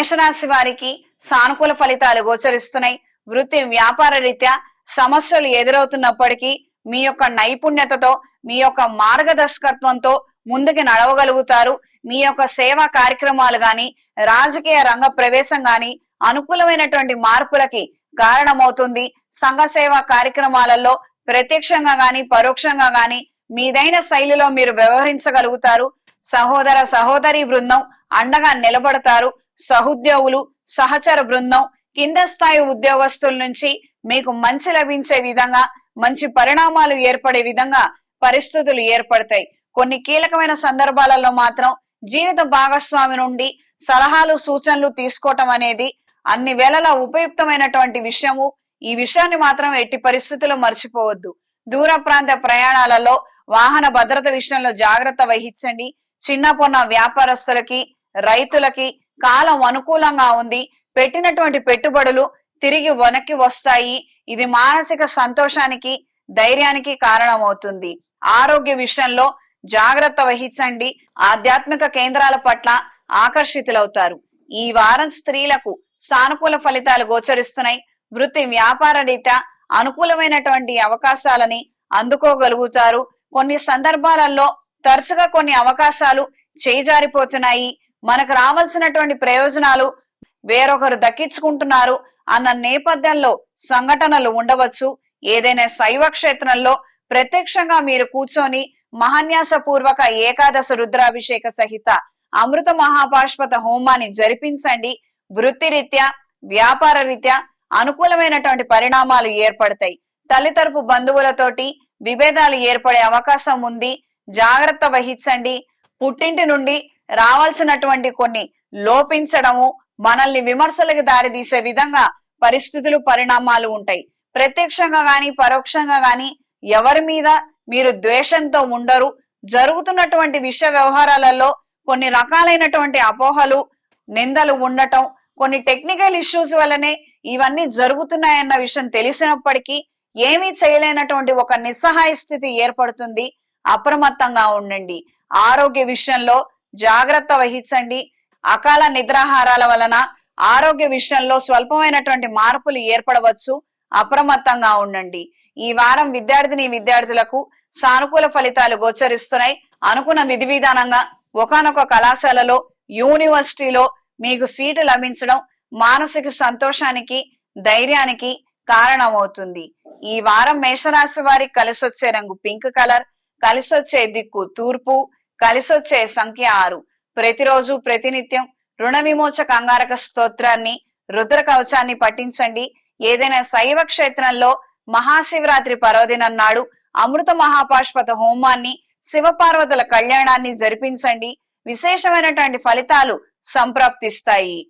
మేషరాశి వారికి సానుకూల ఫలితాలు గోచరిస్తున్నాయి. వృత్తి వ్యాపార రీత్యా సమస్యలు ఎదురవుతున్నప్పటికీ మీ యొక్క నైపుణ్యతతో మీ యొక్క మార్గదర్శకత్వంతో ముందుకు నడవగలుగుతారు. మీ యొక్క సేవా కార్యక్రమాలు గాని రాజకీయ రంగ ప్రవేశం గాని అనుకూలమైనటువంటి మార్పులకి కారణమవుతుంది. సంఘ సేవా కార్యక్రమాలలో ప్రత్యక్షంగా గాని పరోక్షంగా గాని మీదైన శైలిలో మీరు వ్యవహరించగలుగుతారు. సహోదర సహోదరి బృందం అండగా నిలబడతారు. సహోద్యోగులు సహచర బృందం కింద స్థాయి ఉద్యోగస్తుల నుంచి మీకు మంచి లభించే విధంగా మంచి పరిణామాలు ఏర్పడే విధంగా పరిస్థితులు ఏర్పడతాయి. కొన్ని కీలకమైన సందర్భాలలో మాత్రం జీవిత భాగస్వామి నుండి సలహాలు సూచనలు తీసుకోవటం అనేది అన్ని వేళలా ఉపయుక్తమైనటువంటి విషయము. ఈ విషయాన్ని మాత్రం ఎట్టి పరిస్థితుల్లో మర్చిపోవద్దు. దూర ప్రాంత ప్రయాణాలలో వాహన భద్రత విషయంలో జాగ్రత్త వహించండి. చిన్న పొన్న వ్యాపారస్తులకి రైతులకి కాలం అనుకూలంగా ఉంది. పెట్టినటువంటి పెట్టుబడులు తిరిగి వెనక్కి వస్తాయి. ఇది మానసిక సంతోషానికి ధైర్యానికి కారణమవుతుంది. ఆరోగ్య విషయంలో జాగ్రత్త వహించండి. ఆధ్యాత్మిక కేంద్రాల పట్ల ఆకర్షితులవుతారు. ఈ వారం స్త్రీలకు సానుకూల ఫలితాలు గోచరిస్తున్నాయి. వృత్తి వ్యాపార రీత్యా అనుకూలమైనటువంటి అవకాశాలని అందుకోగలుగుతారు. కొన్ని సందర్భాలలో తరచుగా కొన్ని అవకాశాలు చేజారిపోతున్నాయి. మనకు రావాల్సినటువంటి ప్రయోజనాలు వేరొకరు దక్కించుకుంటున్నారు అన్న నేపథ్యంలో సంఘటనలు ఉండవచ్చు. ఏదైనా శైవ క్షేత్రంలో ప్రత్యక్షంగా మీరు కూర్చొని మహాన్యాస పూర్వక ఏకాదశ రుద్రాభిషేక సహిత అమృత మహాపాష్పత హోమాన్ని జరిపించండి. వృత్తిరీత్యా వ్యాపార రీత్యా అనుకూలమైనటువంటి పరిణామాలు ఏర్పడతాయి. తల్లితరపు బంధువులతోటి విభేదాలు ఏర్పడే అవకాశం ఉంది. జాగ్రత్త వహించండి. పుట్టింటి నుండి రావాల్సినటువంటి కొన్ని లోపించడము మనల్ని విమర్శలకు దారితీసే విధంగా పరిస్థితులు పరిణామాలు ఉంటాయి. ప్రత్యక్షంగా గాని పరోక్షంగా గాని ఎవరి మీద మీరు ద్వేషంతో ఉండరు. జరుగుతున్నటువంటి విషయ వ్యవహారాలలో కొన్ని రకాలైనటువంటి అపోహలు నిందలు ఉండటం కొన్ని టెక్నికల్ ఇష్యూస్ వల్లనే ఇవన్నీ జరుగుతున్నాయన్న విషయం తెలిసినప్పటికీ ఏమీ చేయలేనటువంటి ఒక నిస్సహాయ స్థితి ఏర్పడుతుంది. అప్రమత్తంగా ఉండండి. ఆరోగ్య విషయంలో జాగ్రత్త వహించండి. అకాల నిద్రాహారాల వలన ఆరోగ్య విషయంలో స్వల్పమైనటువంటి మార్పులు ఏర్పడవచ్చు. అప్రమత్తంగా ఉండండి. ఈ వారం విద్యార్థిని విద్యార్థులకు సానుకూల ఫలితాలు గోచరిస్తున్నాయి. అనుకున్న విధి విధానంగా ఒకనొక కళాశాలలో యూనివర్సిటీలో మీకు సీటు లభించడం మానసిక సంతోషానికి ధైర్యానికి కారణమవుతుంది. ఈ వారం మేషరాశి వారికి కలిసొచ్చే రంగు పింక్ కలర్ కలిసొచ్చే దిక్కు తూర్పు కలిసొచ్చే సంఖ్య ఆరు. ప్రతిరోజు ప్రతినిత్యం రుణ విమోచక అంగారక స్తోత్రాన్ని రుద్ర కవచాన్ని పఠించండి. ఏదైనా శైవ క్షేత్రంలో మహాశివరాత్రి పర్వదినం నాడు అమృత మహాపాష్పత హోమాన్ని శివపార్వతుల కళ్యాణాన్ని జరిపించండి. విశేషమైనటువంటి ఫలితాలు సంప్రాప్తిస్తాయి.